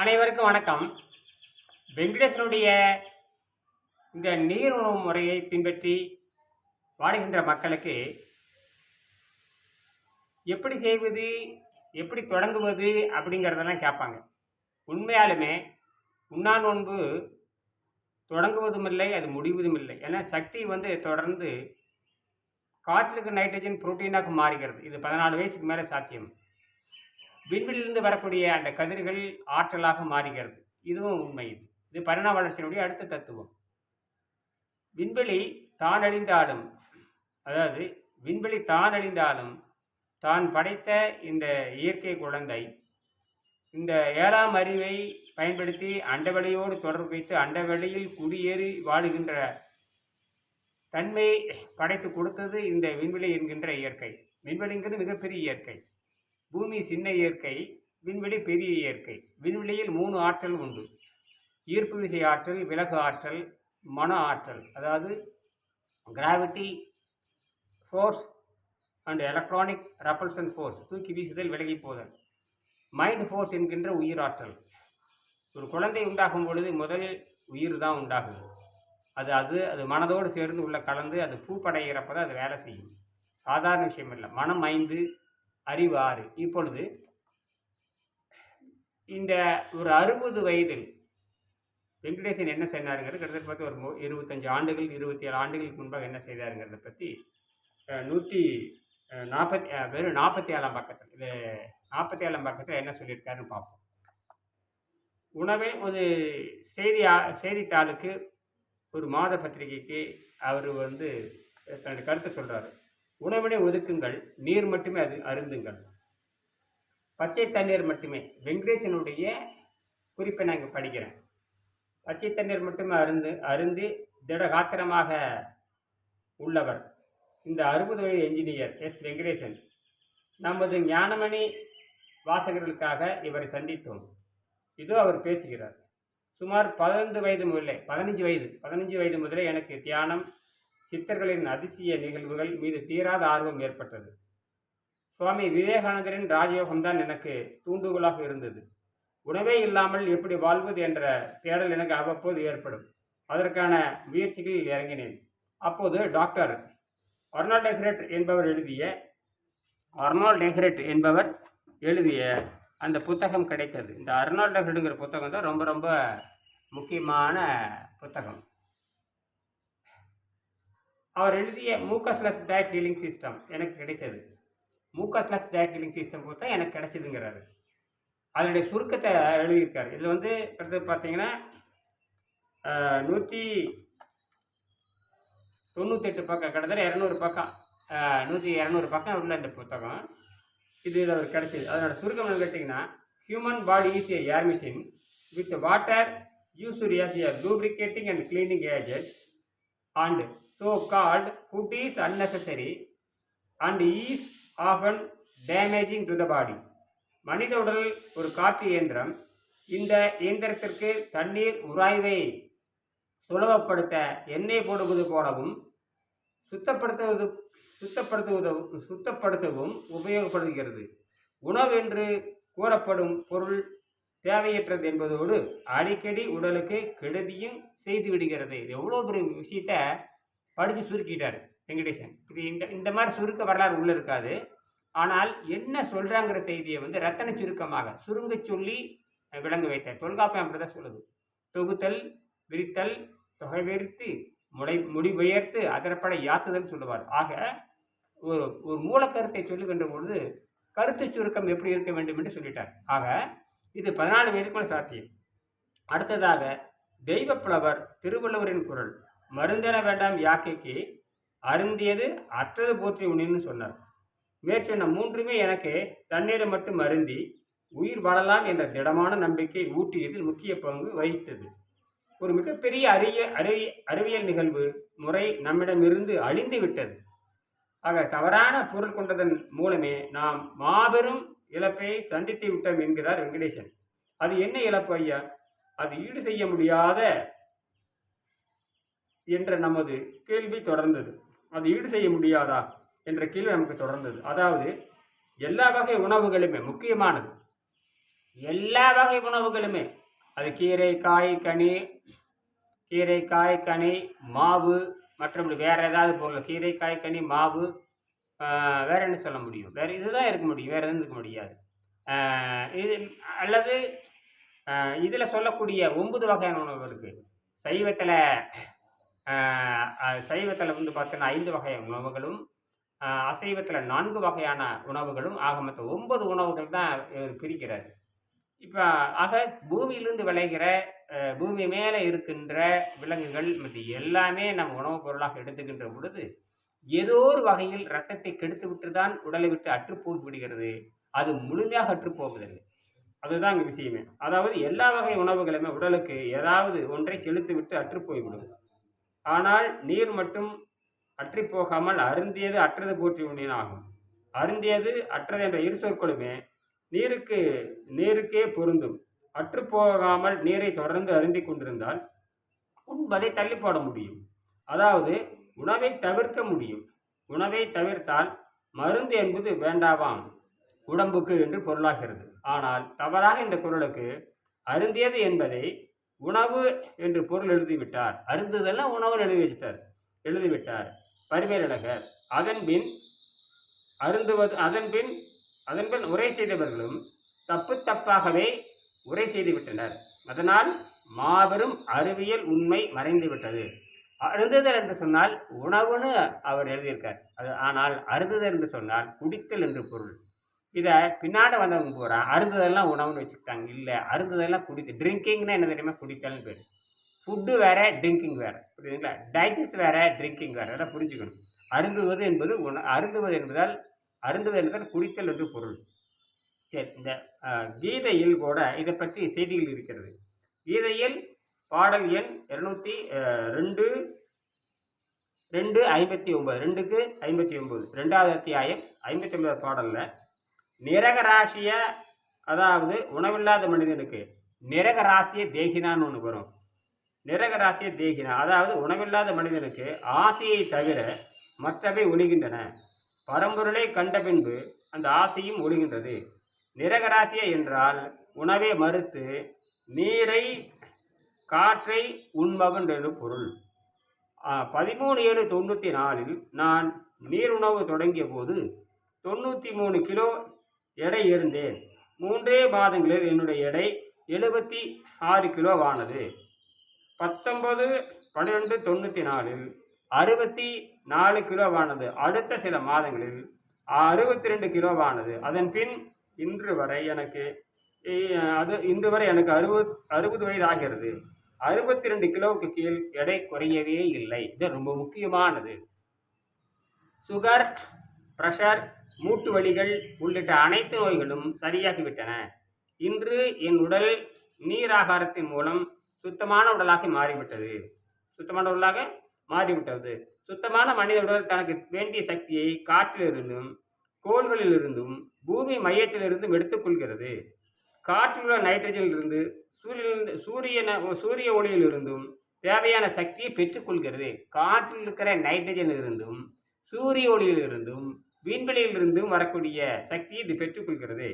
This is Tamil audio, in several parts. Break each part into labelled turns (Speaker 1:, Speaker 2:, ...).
Speaker 1: அனைவருக்கும் வணக்கம். வெங்கடேசனுடைய இந்த நீர் உணவு முறையை பின்பற்றி வாடுகின்ற மக்களுக்கு எப்படி செய்வது எப்படி தொடங்குவது அப்படிங்கிறதெல்லாம் கேட்பாங்க. உண்மையாலுமே உண்ணா நோன்பு தொடங்குவதும் இல்லை அது முடிவதும் இல்லை ஏன்னா சக்தி வந்து தொடர்ந்து காற்றிலுக்கு நைட்ரஜன் புரோட்டீனாக மாறுகிறது. இது பதினாலு வயசுக்கு மேலே சாத்தியம். விண்வெளியிலிருந்து வரக்கூடிய அந்த கதிர்கள் ஆற்றலாக மாறுகிறது. இதுவும் உண்மை இது. இது பரிணாம வளர்ச்சியினுடைய அடுத்த தத்துவம். விண்வெளி தான் அழிந்தாலும் அதாவது விண்வெளி தான் அழிந்தாலும் தான் படைத்த இந்த இயற்கை குழந்தை இந்த ஏழாம் அறிவை பயன்படுத்தி அண்டவெளியோடு தொடர்பு வைத்து அண்டவெளியில் குடியேறி வாழுகின்ற தன்மை படைத்து கொடுத்தது இந்த விண்வெளி என்கின்ற இயற்கை. விண்வெளிங்கிறது மிகப்பெரிய இயற்கை. பூமி சின்ன இயற்கை விண்வெளி பெரிய இயற்கை. விண்வெளியில் மூணு ஆற்றல் உண்டு. ஈர்ப்பு விசை ஆற்றல் விலகு ஆற்றல் மன ஆற்றல். அதாவது gravity force and electronic repulsion force தூக்கி வீசுதல் விலகி போதல். மைண்ட் ஃபோர்ஸ் என்கின்ற உயிராற்றல் ஒரு குழந்தை உண்டாகும் பொழுது முதலில் உயிர் தான் உண்டாகுது. அது அது அது மனதோடு சேர்ந்து உள்ள கலந்து அது பூப்படைகிறப்ப தான் அது வேலை செய்யும். சாதாரண விஷயம் இல்லை. மனம் ஐந்து அறிவு ஆறு. இப்பொழுது இந்த ஒரு அறுபது வயதில் வெங்கடேசன் என்ன செய்தாருங்கிறது கிட்டத்தட்ட பார்த்து ஒரு இருபத்தஞ்சு ஆண்டுகள் இருபத்தி ஏழு ஆண்டுகளுக்கு முன்பாக என்ன செய்தாருங்கிறத பற்றி நூற்றி நாற்பத்தி வெறும் நாற்பத்தி ஏழாம் பக்கத்தில் இது நாற்பத்தி ஏழாம் பக்கத்தில் என்ன சொல்லியிருக்காருன்னு பார்ப்போம். உணவே ஒரு செய்தி செய்தித்தாளுக்கு ஒரு மாத பத்திரிகைக்கு அவர் வந்து தன்னுடைய கருத்தை சொல்கிறாரு உணவினை ஒதுக்குங்கள் நீர் மட்டுமே அது அருந்துங்கள். பச்சை தண்ணீர் மட்டுமே. வெங்கடேசனுடைய குறிப்பை நான் இங்கே படிக்கிறேன். பச்சை தண்ணீர் மட்டுமே அருந்து அருந்தி திடகாத்திரமாக உள்ளவர். இந்த அறுபது வயது என்ஜினியர் எஸ் வெங்கடேசன். நமது ஞானமணி வாசகர்களுக்காக இவரை சந்தித்தோம். இதோ அவர் பேசுகிறார். சுமார் பதினைந்து வயது முதலே பதினஞ்சு வயது பதினஞ்சு வயது முதலே எனக்கு தியானம் சித்தர்களின் அதிசய நிகழ்வுகள் மீது தீராத ஆர்வம் ஏற்பட்டது. சுவாமி விவேகானந்தரின் ராஜயோகம்தான் எனக்கு தூண்டுகோலாக இருந்தது. உணவே இல்லாமல் எப்படி வாழ்வது என்ற தேடல் எனக்கு அவ்வப்போது ஏற்படும். அதற்கான முயற்சிகளில் இறங்கினேன். அப்போது டாக்டர் அர்னால்ட் டெஹ்ரெட் என்பவர் எழுதிய அர்னால்ட் டெஹ்ரெட் என்பவர் எழுதிய அந்த புத்தகம் கிடைத்தது. இந்த அர்னால்ட் டெஹ்ரெட்டுங்கிற புத்தகம் தான் ரொம்ப ரொம்ப முக்கியமான புத்தகம். அவர் எழுதிய மூக்கஸ்லெஸ் டயட் ஹீலிங் சிஸ்டம் எனக்கு கிடைத்தது. மூக்கஸ்லெஸ் டயட் ஹீலிங் சிஸ்டம் கொடுத்தா எனக்கு கிடைச்சிதுங்கிறாரு. அதனுடைய சுருக்கத்தை எழுதியிருக்காரு. இதில் வந்து பார்த்தீங்கன்னா நூற்றி தொண்ணூத்தெட்டு பக்கம் கிட்டத்தட்ட இரநூறு பக்கம் நூற்றி இரநூறு பக்கம் உள்ள இந்த புத்தகம். இது இது அவர் கிடைச்சது. அதனோட சுருக்கம் என்ன கேட்டிங்கன்னா human body is a air machine with water use a lubricating and cleaning agent and so called food is unnecessary and is often damaging to the body. மனித உடல் ஒரு காற்று இயந்திரம். இந்த இயந்திரத்திற்கு தண்ணீர் உராய்வை சுலபப்படுத்த எண்ணெய் போடுவது போலவும் சுத்தப்படுத்துவது சுத்தப்படுத்துவது சுத்தப்படுத்தவும் உபயோகப்படுகிறது. என்று கூறப்படும் பொருள் தேவையற்றது என்பதோடு அடிக்கடி உடலுக்கு கெடுதியும் செய்து விடுகிறது. இது எவ்வளோ பெரிய விஷயத்தை படித்து சுருக்கிட்டார் வெங்கடேசன். இது இந்த இந்த மாதிரி சுருக்க வரலாறு உள்ளே இருக்காது. ஆனால் என்ன சொல்கிறாங்கிற செய்தியை வந்து ரத்தன சுருக்கமாக சுருங்க சொல்லி விளங்க வைத்தார். தொல்காப்பியம் அப்படி தான் சொல்லுது. தொகுத்தல் விரித்தல் தொகை விரித்து முளை முடிபெயர்த்து அதற்பட யாத்துதல் சொல்லுவார். ஆக ஒரு ஒரு மூலக்கருத்தை சொல்லுகின்ற பொழுது கருத்து சுருக்கம் எப்படி இருக்க வேண்டும் என்று சொல்லிட்டார். ஆக இது பதினாலு வயதுக்குள்ள சாத்தியம். அடுத்ததாக தெய்வப்புலவர் திருவள்ளுவரின் குரல். மருந்தென வேண்டாம் யாக்கைக்கு அருந்தியது அற்றது போற்றி உண்ணின்னு சொன்னார். மேற்சொன்ன மூன்றுமே எனக்கு தண்ணீரை மட்டும் அருந்தி உயிர் வாழலாம் என்ற திடமான நம்பிக்கை ஊட்டியதில் முக்கிய பங்கு வகித்தது. ஒரு மிகப்பெரிய அரிய அறிவி அறிவியல் நிகழ்வு முறை நம்மிடமிருந்து அழிந்து விட்டது. ஆக தவறான பொருள் கொண்டதன் மூலமே நாம் மாபெரும் இழப்பை சந்தித்து விட்டோம் என்கிறார் வெங்கடேசன். அது என்ன இழப்பு ஐயா? அது ஈடு செய்ய முடியாத என்ற நமது கேள்வி தொடர்ந்தது. அது ஈடு செய்ய முடியாதா என்ற கேள்வி நமக்கு தொடர்ந்தது. அதாவது எல்லா வகை உணவுகளுமே முக்கியமானது. எல்லா வகை உணவுகளுமே அது கீரை காய் கனி கீரை காய் கனி மாவு மற்றபடி வேறு ஏதாவது பொருள் கீரை காய் கனி மாவு ஆஹ், வேற என்ன சொல்ல முடியும்? வேறு இதுதான் இருக்க முடியும் வேறு எதுவும் இருக்க முடியாது. இது அல்லது இதில் சொல்லக்கூடிய ஒன்பது வகையான உணவு இருக்குது சைவத்தில் சைவத்தில் வந்து பார்த்தோன்னா ஐந்து வகை உணவுகளும் அசைவத்தில் நான்கு வகையான உணவுகளும் ஆக மொத்தம் ஒன்பது உணவுகள் தான் இவர் பிரிக்கிறார். இப்போ ஆக பூமியிலிருந்து விளைகிற பூமி மேலே இருக்கின்ற விலங்குகள் மற்ற எல்லாமே நம்ம உணவுப் பொருளாக எடுத்துக்கின்ற பொழுது ஏதோ ஒரு வகையில் ரத்தத்தை கெடுத்து விட்டு தான் உடலை விட்டு அற்றுப்போய் விடுகிறது. அது முழுமையாக அற்றுப்போவதில்லை அதுதான் இங்கே விஷயமே. அதாவது எல்லா வகை உணவுகளுமே உடலுக்கு ஏதாவது ஒன்றை செலுத்தி விட்டு அற்றுப்போய்விடும். ஆனால் நீர் மட்டும் அற்றி போகாமல் அருந்தியது அற்றது போற்றி உண்ணினாகும். அருந்தியது அற்றது என்ற இரு சொற்களுமே நீருக்கு நீருக்கே பொருந்தும். அற்று போகாமல் நீரை தொடர்ந்து அருந்தி கொண்டிருந்தால் உண்பதை தள்ளி போட முடியும். அதாவது உணவை தவிர்க்க முடியும். உணவை தவிர்த்தால் மருந்து என்பது வேண்டாவாம். உடம்புக்கு என்று பொருளாகிறது. ஆனால் தவறாக இந்த குரலுக்கு அருந்தியது என்பதை உணவு என்று பொருள் எழுதிவிட்டார். அருந்ததெல்லாம் உணவு எழுதி வச்சிட்டார். எழுதிவிட்டார். பரிமேலழகர். அதன்பின் அருந்துவது அதன்பின் அதன்பின் உரை செய்தவர்களும் தப்பு தப்பாகவே உரை செய்துவிட்டனர் அதனால் மாபெரும் அறிவியல் உண்மை மறைந்து விட்டது. அருந்துதல் என்று சொன்னால் உணவுன்னு அவர் எழுதியிருக்கார். அது ஆனால் அருந்துதல் என்று சொன்னால் குடித்தல் என்று பொருள். இதை பின்னாடி வந்தவங்க பூரா அருந்ததெல்லாம் உணவுன்னு வச்சுக்கிட்டாங்க. இல்லை அருந்ததெல்லாம் குடிக்க ட்ரிங்கிங்னா என்ன தெரியுமா? குடித்தல்னு பேர். ஃபுட்டு வேற ட்ரிங்கிங் வேறு. புரியுதுங்களா? டைஜஸ்ட் வேறு ட்ரிங்கிங் வேறு. அதெல்லாம் புரிஞ்சுக்கணும். அருந்துவது என்பது உண அருந்துவது என்பதால் அருந்துவது என்பதால் குடித்தல் என்று பொருள். சரி இந்த கீதையில் கூட இதை பற்றி செய்திகள் இருக்கிறது. கீதையில் பாடல் எண் இருநூத்தி ரெண்டு ரெண்டு ஐம்பத்தி ஒம்பது ரெண்டுக்கு ஐம்பத்தி ஒம்பது ரெண்டாவது அத்தியாயம் ஐம்பத்தி ஒன்பது பாடலில் நிரகராசிய அதாவது உணவில்லாத மனிதனுக்கு நிரகராசிய தேகினான்னு ஒன்று வரும். நிரகராசிய தேகினா அதாவது உணவில்லாத மனிதனுக்கு ஆசையை தவிர மற்றவை ஒழிகின்றன பரம்பொருளை கண்ட பின்பு அந்த ஆசையும் ஒழிகின்றது நிரகராசிய என்றால் உணவை மறுத்து நீரை காற்றை உண்பவன் என்று பொருள் பதிமூணு ஏழு தொண்ணூற்றி நாலில் நான் நீர் உணவு தொடங்கிய போது தொண்ணூற்றி மூணு கிலோ எடை இருந்தேன் மூன்றே மாதங்களில் என்னுடைய எடை எழுபத்தி ஆறு கிலோவானது பத்தொன்பது பன்னிரெண்டு தொண்ணூற்றி நாலில் அறுபத்தி நாலு கிலோவானது அடுத்த சில மாதங்களில் அறுபத்தி ரெண்டு கிலோவானது அதன் பின் இன்று வரை எனக்கு அது இன்று வரை எனக்கு அறுபது அறுபது வயது ஆகிறது. அறுபத்தி ரெண்டு கிலோவுக்கு கீழ் எடை குறையவே இல்லை. இது ரொம்ப முக்கியமானது. சுகர் ப்ரெஷர் மூட்டு வலிகள் உள்ளிட்ட அனைத்து நோய்களும் சரியாகிவிட்டன. இன்று என் உடல் நீராகாரத்தின் மூலம் சுத்தமான உடலாக மாறிவிட்டது. சுத்தமான உடலாக மாறிவிட்டது. சுத்தமான மனித உடல் தனக்கு வேண்டிய சக்தியை காற்றிலிருந்தும் கோள்களிலிருந்தும் பூமி மையத்திலிருந்தும் எடுத்துக்கொள்கிறது காற்றில் உள்ள நைட்ரஜனிலிருந்து சூரியனிலிருந்து சூரியன சூரிய ஒளியிலிருந்தும் தேவையான சக்தியை பெற்றுக்கொள்கிறது காற்றில் இருக்கிற நைட்ரஜனிலிருந்தும் சூரிய ஒளியிலிருந்தும் விண்வெளியிலிருந்தும் வரக்கூடிய சக்தியை இது பெற்றுக்கொள்கிறது.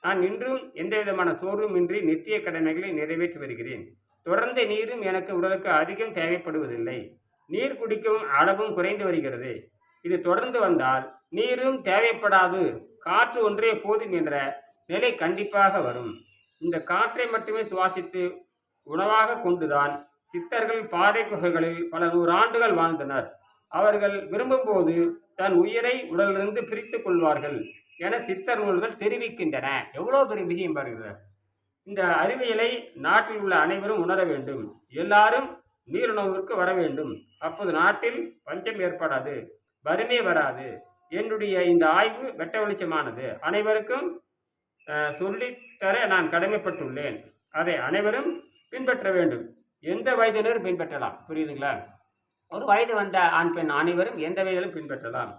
Speaker 1: நான் இன்றும் எந்த விதமான சோர்வும் இன்றி நித்திய கடமைகளை நிறைவேற்றி வருகிறேன். தொடர்ந்த நீரும் எனக்கு உடலுக்கு அதிகம் தேவைப்படுவதில்லை. நீர் குடிக்கும் அளவும் குறைந்து வருகிறது. இது தொடர்ந்து வந்தால் நீரும் தேவைப்படாது. காற்று ஒன்றே போதும் என்ற நிலை கண்டிப்பாக வரும். இந்த காற்றை மட்டுமே சுவாசித்து உணவாக கொண்டுதான் சித்தர்கள் பாறை குகைகளில் பல நூறாண்டுகள் வாழ்ந்தனர். அவர்கள் விரும்பும்போது தன் உயிரை உடலிலிருந்து பிரித்து கொள்வார்கள் என சித்தர் நூல்கள் தெரிவிக்கின்றன. எவ்வளோ பெரிய விஷயம் பாருங்க. இந்த அறிவியலை நாட்டில் உள்ள அனைவரும் உணர வேண்டும். எல்லாரும் நீருணவுக்கு வர வேண்டும். அப்போது நாட்டில் பஞ்சம் ஏற்படாது வறுமை வராது. என்னுடைய இந்த ஆய்வு வெட்ட வெளிச்சமானது. அனைவருக்கும் சொல்லித்தர நான் கடமைப்பட்டுள்ளேன். அதை அனைவரும் பின்பற்ற வேண்டும். எந்த வயதினரும் பின்பற்றலாம். புரியுதுங்களா? ஒரு வயது வந்த ஆண் பெண் அனைவரும் எந்த வயதிலும் பின்பற்றலாம்.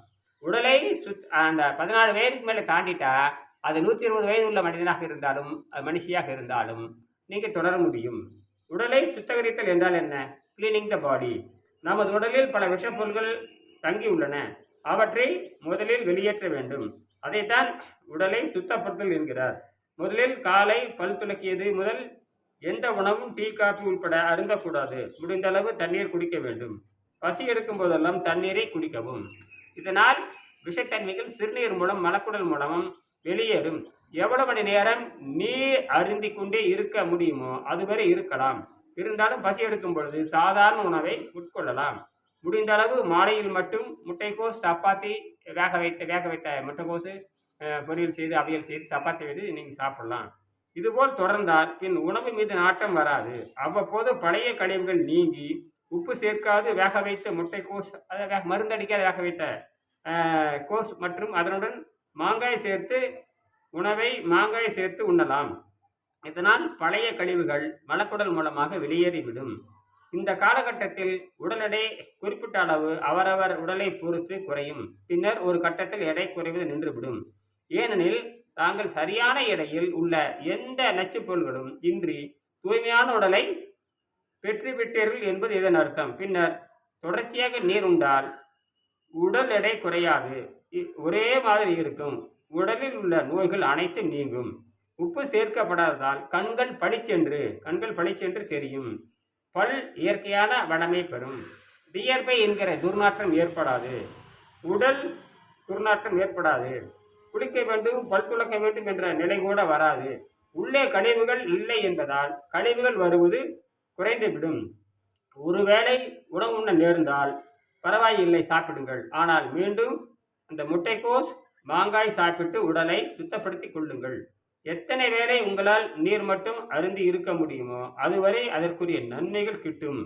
Speaker 1: உடலை சுத் அந்த பதினாலு வயதுக்கு மேலே தாண்டிட்டா அது நூற்றி இருபது வயது உள்ள மனிதனாக இருந்தாலும் அது மனுஷியாக இருந்தாலும் நீங்கள் தொடர முடியும். உடலை சுத்தகரித்தல் என்றால் என்ன? கிளீனிங் த பாடி நமது உடலில் பல விஷப்பொருள்கள் தங்கி உள்ளன. அவற்றை முதலில் வெளியேற்ற வேண்டும். அதைத்தான் உடலை சுத்தப்படுத்தல் என்கிறார். முதலில் காலை பல் துலக்கியது முதல் எந்த உணவும் டீ காபி உட்பட அருந்தக்கூடாது. முடிந்தளவு தண்ணீர் குடிக்க வேண்டும். பசி எடுக்கும் போதெல்லாம் தண்ணீரை குடிக்கவும். இதனால் விஷத்தன்மைகள் சிறுநீர் மூலம் மலக்குடல் மூலமும் வெளியேறும். எவ்வளவு மணி நேரம் நீர் அருந்தி கொண்டே இருக்க முடியுமோ அதுவரை இருக்கலாம். இருந்தாலும் பசி எடுக்கும் பொழுது சாதாரண உணவை உட்கொள்ளலாம். முடிந்த அளவு மாலையில் மட்டும் முட்டைக்கோஸ் சப்பாத்தி வேக வைத்த வேக வைத்த முட்டைக்கோசு பொரியல் செய்து அவியல் செய்து சப்பாத்தி வைத்து நீங்கள் சாப்பிடலாம். இதுபோல் தொடர்ந்தால் பின் உணவு மீது நாட்டம் வராது. அவ்வப்போது பழைய கழிவுகள் நீங்கி உப்பு சேர்க்காது வேக வைத்த முட்டைக்கோஸ் அதை வேக மருந்தடிக்காத வேக வைத்த கோஸ் மற்றும் அதனுடன் மாங்காய் சேர்த்து உணவை மாங்காய் சேர்த்து உண்ணலாம். இதனால் பழைய கழிவுகள் மலக்குடல் மூலமாக வெளியேறிவிடும். இந்த காலகட்டத்தில் உடல் எடை குறிப்பிட்ட அளவு அவரவர் உடலை பொறுத்து குறையும். பின்னர் ஒரு கட்டத்தில் எடை குறைவது நின்றுவிடும். ஏனெனில் தாங்கள் சரியான எடையில் உள்ள எந்த நச்சுப் பொருள்களும் இன்றி தூய்மையான உடலை பெற்றுவிட்டீர்கள் என்பது இதன் அர்த்தம். பின்னர் தொடர்ச்சியாக நீர் உண்டால் உடல் எடை குறையாது. இ- ஒரே மாதிரி இருக்கும். உடலில் உள்ள நோய்கள் அனைத்தும் நீங்கும். உப்பு சேர்க்கப்படாததால் கண்கள் பளிச்சென்று கண்கள் பளிச்சென்று தெரியும். பல் இயற்கையான வளமை பெறும். வியர்வை என்கிற துர்நாற்றம் ஏற்படாது. உடல் துர்நாற்றம் ஏற்படாது. குளிக்க வேண்டும் பல் துளக்க வேண்டும் என்ற நிலை கூட வராது. உள்ளே கழிவுகள் இல்லை என்பதால் கழிவுகள் வருவது குறைந்துவிடும். ஒருவேளை உணவு உண்ண நேர்ந்தால் பரவாயில்லை சாப்பிடுங்கள். ஆனால் மீண்டும் அந்த முட்டைக்கோஸ் மாங்காய் சாப்பிட்டு உடலை சுத்தப்படுத்தி கொள்ளுங்கள். எத்தனை வேளை உங்களால் நீர் மட்டும் அருந்தி இருக்க முடியுமோ அதுவரை அதற்குரிய நன்மைகள் கிட்டும்.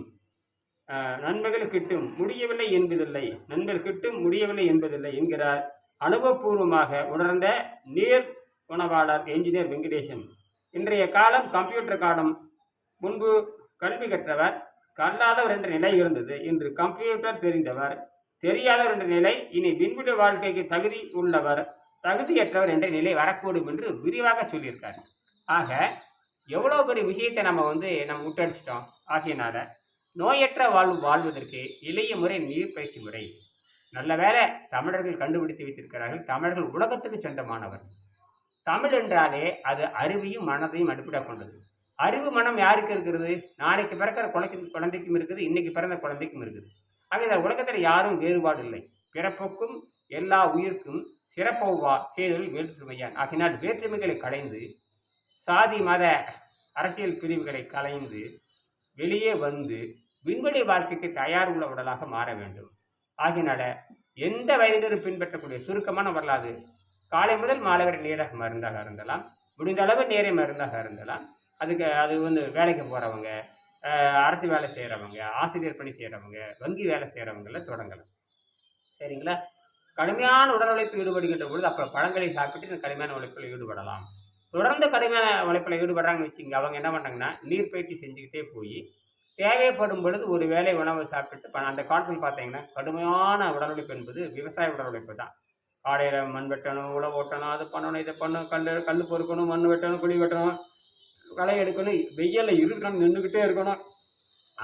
Speaker 1: நன்மைகள் கிட்டும். முடியவில்லை என்பதில்லை. நன்மைகள் கிட்டும் முடியவில்லை என்பதில்லை என்கிறார் அனுபவபூர்வமாக உணர்ந்த நீர் உணவாளர் என்ஜினியர் வெங்கடேசன். இன்றைய காலம் கம்ப்யூட்டர் காலம். முன்பு கல்வி கற்றவர் கல்லாதவர் என்ற நிலை இருந்தது. இன்று கம்ப்யூட்டர் தெரிந்தவர் தெரியாதவர் என்ற நிலை இனி விண்வெளி வாழ்க்கைக்கு தகுதி உள்ளவர் தகுதியற்றவர் என்ற நிலை வரக்கூடும் என்று விரிவாக சொல்லியிருக்காரு. ஆக எவ்வளோ பெரிய விஷயத்தை நம்ம வந்து நம்ம விட்டடிச்சிட்டோம் ஆகையினால நோயற்ற வாழ்வு வாழ்வதற்கு எளிய முறை நீர் பயிற்சி முறை. நல்ல வேளை தமிழர்கள் கண்டுபிடித்து வைத்திருக்கிறார்கள். தமிழர்கள் உலகத்துக்கு சொந்தமானவர். தமிழ் என்றாலே அது அறிவையும் மனதையும் அடிப்படையாக கொண்டது. அறிவு மனம் யாருக்கு இருக்கிறது நாளைக்கு பிறக்கிற குழந்தை குழந்தைக்கும் இருக்குது இன்னைக்கு பிறந்த குழந்தைக்கும் இருக்குது. ஆக இந்த உலகத்தில் யாரும் வேறுபாடு இல்லை. பிறப்புக்கும் எல்லா உயிர்க்கும் சிறப்பவ்வா செய்தல் வேற்றுமையான். ஆகினால் வேற்றுமைகளை களைந்து சாதி மத அரசியல் பிரிவுகளை களைந்து வெளியே வந்து விண்வெளி வாழ்க்கைக்கு தயார் உள்ள உடலாக மாற வேண்டும். ஆகினால எந்த வயதினரும் பின்பற்றக்கூடிய சுருக்கமான வரலாறு? காலை முதல் மாலை வரை நேராக மருந்தாக இருந்தலாம் முடிந்த அளவு நேரை மருந்தாக இருந்தலாம் அதுக்கு அது வந்து வேலைக்கு போகிறவங்க அரசு வேலை செய்கிறவங்க ஆசிரியர் பணி செய்கிறவங்க வங்கி வேலை செய்கிறவங்கள தொடங்கலாம். சரிங்களா? கடுமையான உடல் உழைப்பு ஈடுபடுகின்ற பொழுது அப்போ பழங்களை சாப்பிட்டு இந்த கடுமையான உழைப்பில் ஈடுபடலாம். தொடர்ந்து கடுமையான உழைப்பில் ஈடுபடுறாங்கன்னு வச்சுங்க அவங்க என்ன பண்ணாங்கன்னா நீர் பயிற்சி செஞ்சுக்கிட்டே போய் தேவைப்படும் பொழுது ஒரு வேலை உணவு சாப்பிட்டு ப- அந்த காலத்தில் பார்த்தீங்கன்னா கடுமையான உடல் உழைப்பு என்பது விவசாய உடல் உழைப்பு தான். காலையில் மண் வெட்டணும் உழவு ஓட்டணும் அது பண்ணணும் இதை பண்ணணும் கல் கல் பொறுக்கணும் மண் வெட்டணும் குழி வெட்டணும் களை எடுக்கணும் வெயிலில் இருக்கணும் நின்றுக்கிட்டே இருக்கணும்.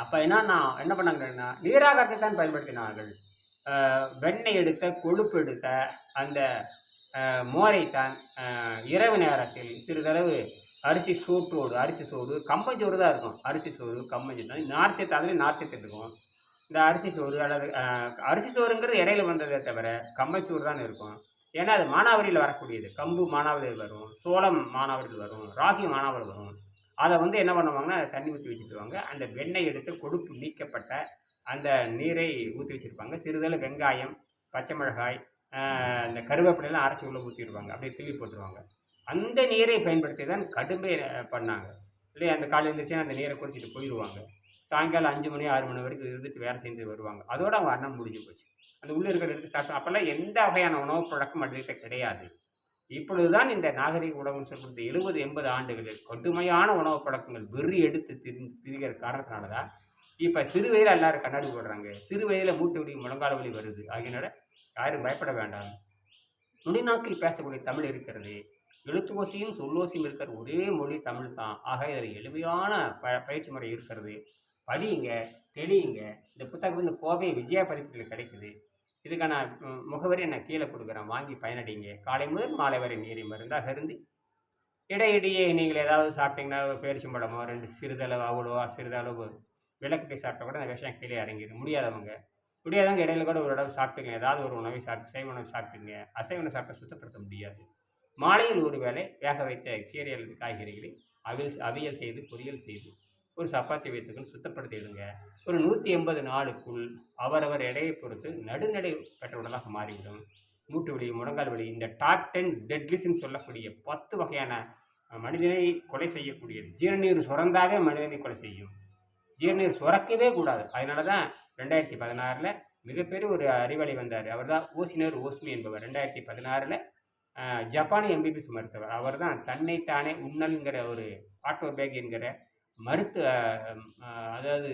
Speaker 1: அப்போ நான் என்ன பண்ணாங்கன்னா நீராகத்தை தான் பயன்படுத்தினார்கள். வெண்ணெய் எடுத்த கொழுப்பு எடுத்த அந்த மோரை மோரைத்தான் இரவு நேரத்தில் சிறிதளவு அரிசி சூட்டோடு அரிசி சோறு கம்பஞ்சோறு தான் இருக்கும். அரிசி சோறு கம்பஞ்சோறு நார்ச்சத்து அதுலேயும் நார்ச்சத்து இருக்கும். இந்த அரிசி சோறு அல்லது அரிசி சோறுங்கிறது இடையில வந்ததே தவிர கம்பச்சோறு தான் இருக்கும். ஏன்னா அது மானாவரியில் வரக்கூடியது. கம்பு மானாவரியில் வரும் சோளம் மானாவரியில் வரும் ராகி மானாவரி வரும். அதை வந்து என்ன பண்ணுவாங்கன்னா தண்ணி ஊற்றி வச்சுருவாங்க அந்த வெண்ணெய் எடுத்து கொழுப்பு நீக்கப்பட்ட அந்த நீரை ஊற்றி வச்சுருப்பாங்க. சிறிதளவு வெங்காயம் பச்சை மிளகாய் அந்த இந்த கருவேப்பிலையெல்லாம் அரைச்சி உள்ளே ஊற்றிடுவாங்க அப்படியே திருப்பி போட்டுருவாங்க. அந்த நீரை பயன்படுத்தி தான் கடுமை பண்ணாங்க. இல்லையா? அந்த காலையில் இருந்துச்சுன்னா அந்த நீரை குடிச்சிட்டு போயிடுவாங்க சாயங்காலம் அஞ்சு மணி ஆறு மணி வரைக்கும் இருந்துட்டு வேலை செஞ்சு வருவாங்க. அதோட அவங்க அண்ணன் முடிஞ்சு போச்சு. அந்த உள்ளே இருக்கிற எடுத்து சாப்பிட்டோம் அப்போல்லாம் எந்த வகையான உணவு பழக்கம் அதுகிட்ட கிடையாது. இப்பொழுதுதான் இந்த நாகரிக உணவுன்னு சொல்கிறது எழுபது எண்பது ஆண்டுகளில் கொடுமையான உணவு பழக்கங்கள் வெறி எடுத்து திரி திரிகிற காரணத்தினால தான் இப்போ சிறு வயதில் எல்லாரும் கண்ணாடி போடுறாங்க. சிறு வயதில் மூட்டு வலி முழங்கால் வலி வருது. ஆகியனால யாரும் பயப்பட வேண்டாம். நுடிநாக்கில் பேசக்கூடிய தமிழ் இருக்கிறது எழுத்துவோசியும் சொல்லோசியும் இருக்கிற ஒரே மொழி தமிழ் தான் ஆக இதில் எளிமையான ப பயிற்சி முறை இருக்கிறது. படியுங்க தெளியுங்க. இந்த புத்தகம் வந்து கோவை விஜயா பதிப்பகத்தில் கிடைக்குது. இதுக்கான முகவரியை நான் கீழே கொடுக்குறேன். வாங்கி பயனடைங்க. காலை முதல் மாலை வரை நீரை மருந்தாக இருந்து இடையிடையே நீங்கள் ஏதாவது சாப்பிட்டீங்கன்னா ஒரு பேரிச்சம்பழமோ ரெண்டு சிறிதளவு அவ்வளோவா சிறிதளவு விளக்கு சாப்பிட்டா கூட அந்த விஷயம் கீழே இறங்கிடும். முடியாதவங்க முடியாதவங்க இடையில கூட ஒரு தடவை சாப்பிட்டுங்க ஏதாவது ஒரு உணவை சாப்பிட்டு சைவ உணவு சாப்பிட்டுங்க. அசைவ உணவு சுத்தப்படுத்த முடியாது. மாலையில் ஒரு வேளை வேக வைத்த கீரை அல்லது காய்கறிகளை அவியல் அவியல் செய்து பொரியல் செய்து ஒரு சப்பாத்தி வைத்துக்கள் சுத்தப்படுத்திடுங்க ஒரு நூற்றி எண்பது நாளுக்குள் அவரவர் எடையை பொறுத்து நடுநடை பெற்ற உடலாக மாறிவிடும். மூட்டு வலி முழங்கால் வலி இந்த டாப் டென் டெட்லிஸ்ன்னு சொல்லக்கூடிய பத்து வகையான மனிதனை கொலை செய்யக்கூடிய ஜீரநீர் சுரந்தாவே மனிதனை கொலை செய்யும். ஜீரநீர் சுரக்கவே கூடாது. அதனால தான் ரெண்டாயிரத்தி பதினாறில் மிகப்பெரிய ஒரு அறிவாளி வந்தார். அவர் தான் ஓசினர் ஓஸ்மி என்பவர். ரெண்டாயிரத்தி பதினாறில் ஜப்பானிய எம்பிபிஎஸ் மருத்துவர். அவர் தான் தன்னைத்தானே உண்ணல்ங்கிற ஒரு ஆட்டோபேக் என்கிற மருத்துவ அதாவது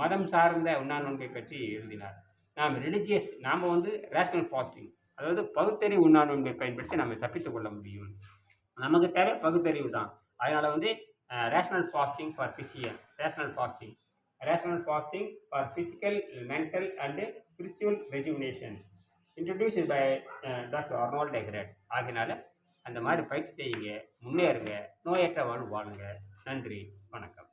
Speaker 1: மதம் சார்ந்த உண்ணா நோன்பை பற்றி எழுதினார். நாம் ரிலிஜியஸ் நாம் வந்து ரேஷனல் ஃபாஸ்டிங் அதாவது பகுத்தறிவு உண்ணா நோன்பை பயன்படுத்தி நம்ம தப்பித்துக் கொள்ள முடியும். நமக்கு தேவை பகுத்தறிவு தான். அதனால் வந்து rational fasting for physical rational fasting rational fasting for physical mental and spiritual rejuvenation introduce by doctor Arnold decorate ஆகினால அந்த மாதிரி பயிற்சி செய்யுங்க முன்னேறுங்க நோயற்ற வாழ்வு வாழுங்க நன்றி. வணக்கம்.